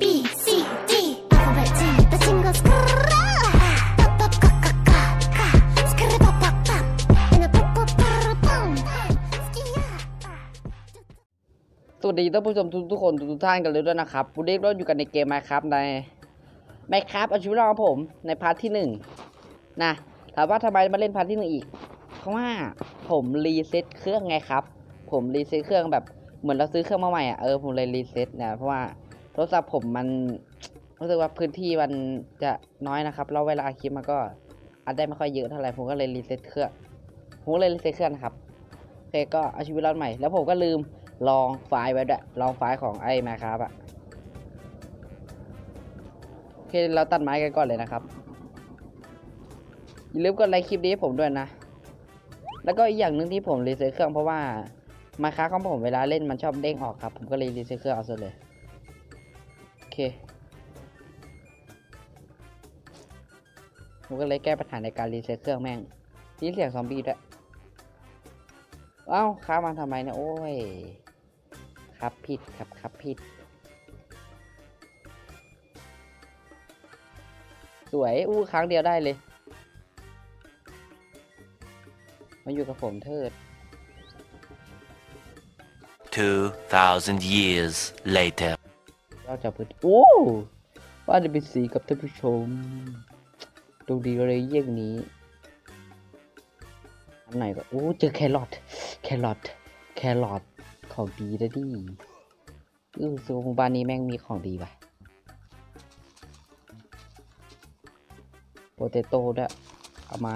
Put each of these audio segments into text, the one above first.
B C D alphabet G the singles pop pop ka ka ka ka skr pop pop pop and a pop pop pop boom skia สวัสดีท่านผู้ชมทุกทุกๆคนทุกๆท่านกันเลยด้วยนะครับวันนี้เราอยู่กันในเกม Minecraft ใน Minecraft เอาชีวิตรอดของผมในพาร์ทที่หนึ่งนะถามว่าทำไมมาเล่นพาร์ทที่หนึ่งอีก เพราะว่าผมรีเซ็ตเครื่องไงครับ ผมรีเซ็ตเครื่องแบบเหมือนเราซื้อเครื่องมาใหม่อะเออผมเลยรีเซ็ตนะเพราะว่า โทรศัพท์ผมมันรู้สึกว่าพื้นที่มันจะน้อยนะครับ แล้วเวลาอัดคลิปมันก็อัดได้ไม่ค่อยเยอะเท่าไหร่ผมก็เลยรีเซ็ตเครื่องผมก็เลยรีเซ็ตเครื่องนะครับโอเคก็เอาชีวิตรอดใหม่ แล้วผมก็ลืมลองไฟล์ไว้ด้วยลองไฟล์ของไอ้แมาครับอะโอเคเราตัดไม้กันก่อนเลยนะครับอย่าลืมกดไลค์คลิปนี้ให้ผมด้วยนะ แล้วก็อีกอย่างหนึ่งที่ผมรีเซ็ตเครื่องเพราะว่ามาค้าของผมเวลาเล่นมันชอบเด้งออกครับ ผมก็เลยรีเซ็ตเครื่องเอาซะเลย เคผมก็เลยแก้ปัญหาในการรีเซ็ตเครื่องแม่งที่เสียงซอมบี้ด้วยเอ้าค้ามาทำไมเนี่ยโอ้ย ครับผิดครับครับผิด สวย อู้ครั้งเดียวได้เลย มาอยู่กับผมเถิด2,000 years later. เราจะพูดโอ้ว่าจะเป็นสีกับท่านผู้ชมดูดีเลยเยี่ยงนี้อันไหนก็โอ้เจอแครอทแครอทแครอทของดีนะดิอือซูหมู่บ้านนี้แม่งมีของดีว่ะโปเตโต้ด้วยเอามา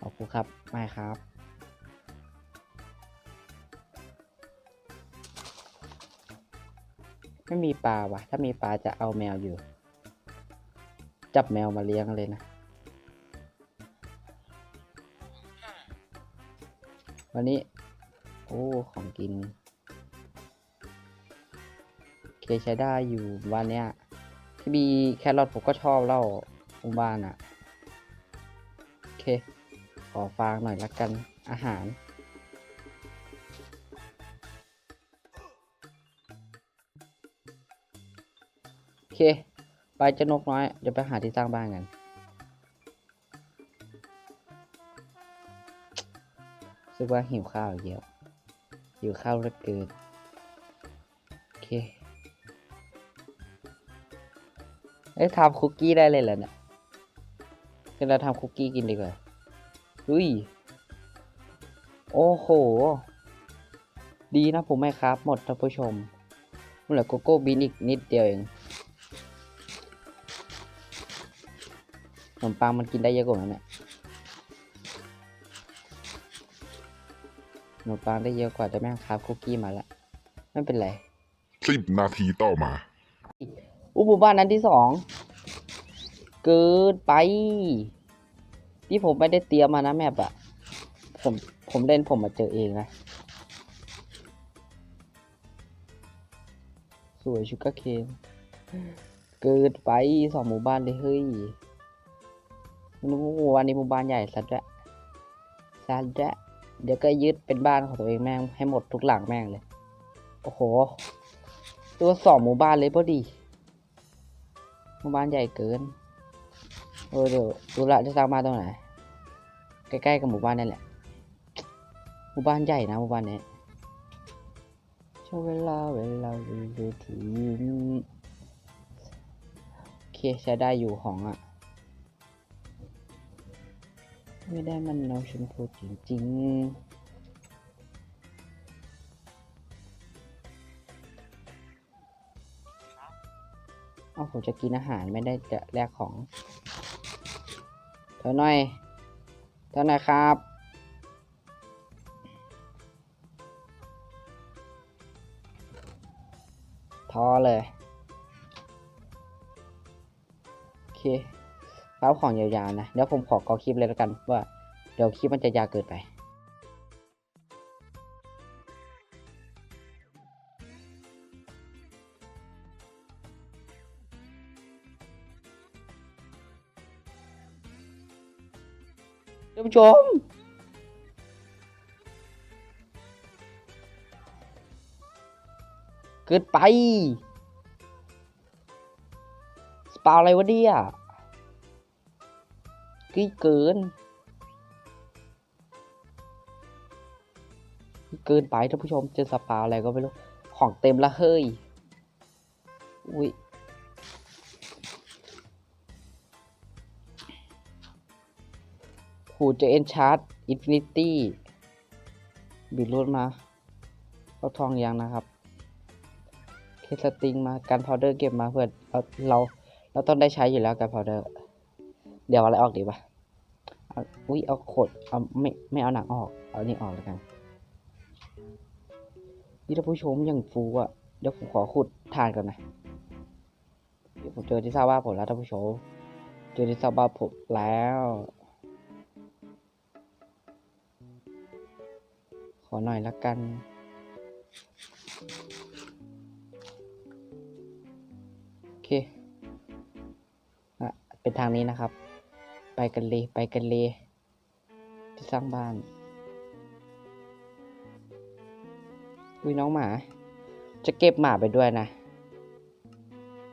ขอบคุณครับไม่ครับ ไม่มีปลาวะถ้ามีปลาจะเอาแมวอยู่ จับแมวมาเลี้ยงเลยนะ วันนี้ โอ้ ของกิน เคใช้ได้อยู่วันเนี้ยที่มีแครอทผมก็ชอบเล่าหมู่บ้านอะ่ะ โอเค ขอฟางหน่อยละกันอาหาร เคไปเจะนกน้อยเดี๋ยวไปหาที่สร้างบ้านกันรู้สึกว่าหิวข้าวเยอะหิวข้าวเหลือเกินโอเคเอ้ยทำคุกกี้ได้เลยเหรอเนี่ยงั้นเราทำคุกกี้กินดีกว่าอุ้ยโอ้โห ดีนะผมไม่ครับหมดท่านผู้ชมมันเหลือโกโก้บีนอีกนิดเดียวเอง ขนมปังมันกินได้เยอะกว่านั้นเนี่ยขนมปังได้เยอะกว่าแต่แม่งครับคุกกี้มาละไม่เป็นไรสิบนาทีต่อมาอุหมู่บ้านนั้นที่สองเกินไป ที่ผมไม่ได้เตรียมมานะแมปอะผมผมเล่นผมมาเจอเองนะสวยชูกาเคนเกินไปสองหมู่บ้านเลยเฮ้ย ไมันหมู่บ้านนี้หมู่บ้านใหญ่สัดละสัดละเดี๋ยวก็ยึดเป็นบ้านของตัวเองแม่งให้หมดทุกหลังแม่งเลย โอ้โห ตัวสองหมู่บ้านเลยพอดี หมู่บ้านใหญ่เกินเออเดี๋ยวดูละจะสร้างบ้านตรงไหน ใกล้ๆกับหมู่บ้านนั่นแหละ หมู่บ้านใหญ่นะหมู่บ้านนี้ช่วงเวลาเวลาเวลาถึงโอเคใช้ได้อยู่ของอะ ไม่ได้มันน้องชมพูจริงๆเอาผมจะกินอาหารไม่ได้จะแลกของเท่าน่อยเท่าน่อยครับทอเลย โอเค เอาของยาวๆนะ เดี๋ยวผมขอกอคลิปเลยแล้วกันว่าเดี๋ยวคลิปมันจะยาวเกินไปท่านผู้ชมเกิดไปปาอะไรวะเนี่ย กี่เกิน เกินไปท่านผู้ชมเจอสปาอะไรก็ไม่รู้ ของเต็มละเฮ้ย อุ้ยหูเจเอ็นชาร์ดอินฟินิตี้บิดรถมาเอาทองยังนะครับ เคสติงมา การพาวเดอร์เก็บมาเพื่อเราเราเราต้องได้ใช้อยู่แล้วการพาวเดอร์ เดี๋ยวอะไรออกดีปะอุ้ยเอาขดเอาไม่ไม่เอาหนังออก เอานี่ออกแล้วกันนี่ท่าผู้ชมอย่างฟูอะเดี๋ยวผมขอขุดทานก่อนนะเดี๋ยวผมเจอที่ซาบ้าผมแล้วท่านผู้ชมเจอที่ซาบ้าผมแล้ว ขอหน่อยละกันโอเคอะเป็นทางนี้นะครับ ไปกันเลย ไปกันเลยที่สร้างบ้านอุ้ยน้องหมา จะเก็บหมาไปด้วยนะ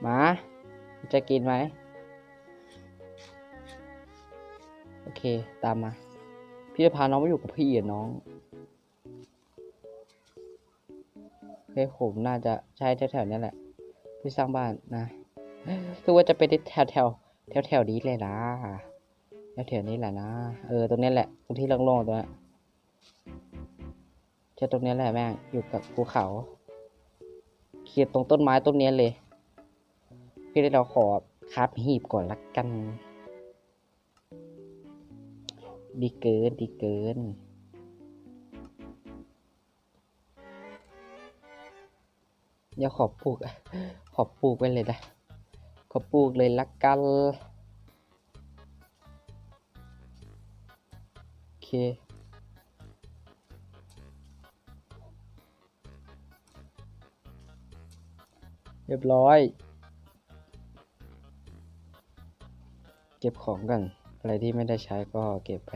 หมา จะกินไหม โอเค ตามมา พี่จะพาน้องมาอยู่กับพี่อะน้องโอเคผมน่าจะใช่แถวๆนี้แหละที่สร้างบ้านนะคือว่าจะเป็นแถวแถวแถวแถวๆนี้เลยนะ แถวแถวนี้แหละนะ เออ ตรงนี้แหละ ตรงที่โล่งๆตรงนี้นใช่ตรงนี้แหละแม่ง อยู่กับภูเขา เขียดตรงต้นไม้ต้นนี้เลย พี่ได้เราขอคาบหีบก่อนละกัน ดีเกิน ดีเกินเดี๋ยวขอปลูก ขอปลูกไว้เลยนะ ขอปลูกเลยละกัน เคเรียบร้อย เก็บของกัน อะไรที่ไม่ได้ใช้ก็เก็บไป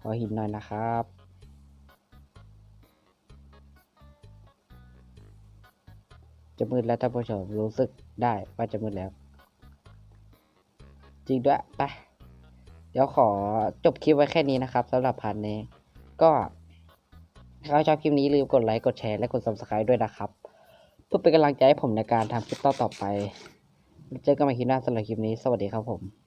ขอหินหน่อยนะครับ จะมืดแล้วท่านผู้ชมรู้สึกได้ว่าจะมืดแล้ว จริงด้วย ไป เดี๋ยวขอจบคลิปไว้แค่นี้นะครับสำหรับพันนี้ ก็ถ้าชอบคลิปนี้ลืมกดไลค์กดแชร์และกด subscribe ด้วยนะครับ เพื่อเป็นกำลังใจให้ผมในการทำคลิปต่อๆไป เจอกันใหม่คลิปหน้าสำหรับคลิปนี้ สวัสดีครับผม